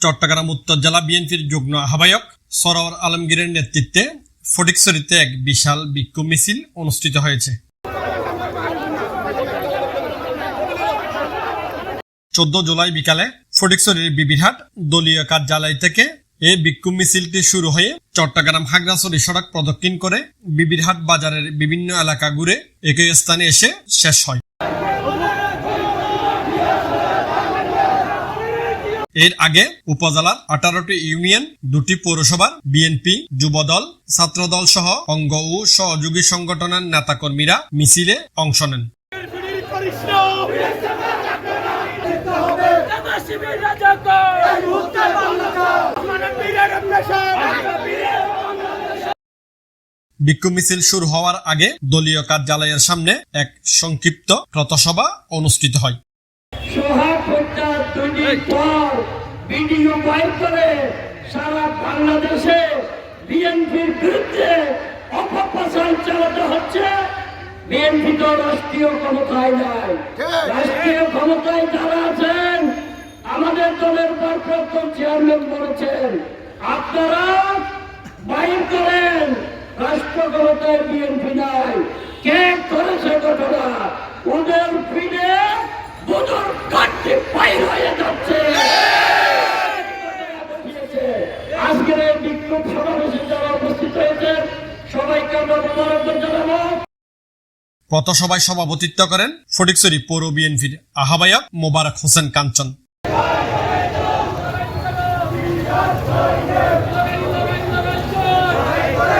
চট্টগ্রাম উত্তর জেলা বিএনপির যুগ্ম আহ্বায়ক সরওয়ার আলমগীরের নেতৃত্বে ফটিকছড়িতে এক বিশাল বিক্ষোভ মিছিল অনুষ্ঠিত হয়েছে। চোদ্দ জুলাই বিকালে ফটিকছড়ির বিবিরহাট দলীয় কার্যালয় থেকে এই বিক্ষোভ মিছিলটি শুরু হয়ে চট্টগ্রাম হাগড়াছড়ি সড়ক প্রদক্ষিণ করে বিবিরহাট বাজারের বিভিন্ন এলাকা ঘুরে একই স্থানে এসে শেষ হয়। এর আগে উপজেলার আঠারোটি ইউনিয়ন দুটি পৌরসভার বিএনপি যুবদল ছাত্রদল সহ অঙ্গ ও সহযোগী সংগঠনের নেতাকর্মীরা মিছিলে অংশ নেন। শিবির করিস বিক্ষোভ মিছিল শুরু হওয়ার আগে দলীয় কার্যালয়ের সামনে এক সংক্ষিপ্ত প্রতসভা অনুষ্ঠিত হয়। হচ্ছে। আমাদের দলের চেয়ারম্যান আপনারা ক্ষমতায় বিএনপি নাই। কে করেছে ঘটনা? ওদের ফিরে বুধুর কাটতে পাই হয়ে যাচ্ছে। আজকের এই বিক্ষোভ সমাবেশে যারা উপস্থিত হয়েছে, সবাইকে আমরা মোবারকবাদ জানাব। পথসভায় সভাপতিত্ব করেন? ফটিকসরি পৌর বিএনপির আহ্বায়ক মোবারক হোসেন কাঞ্চন।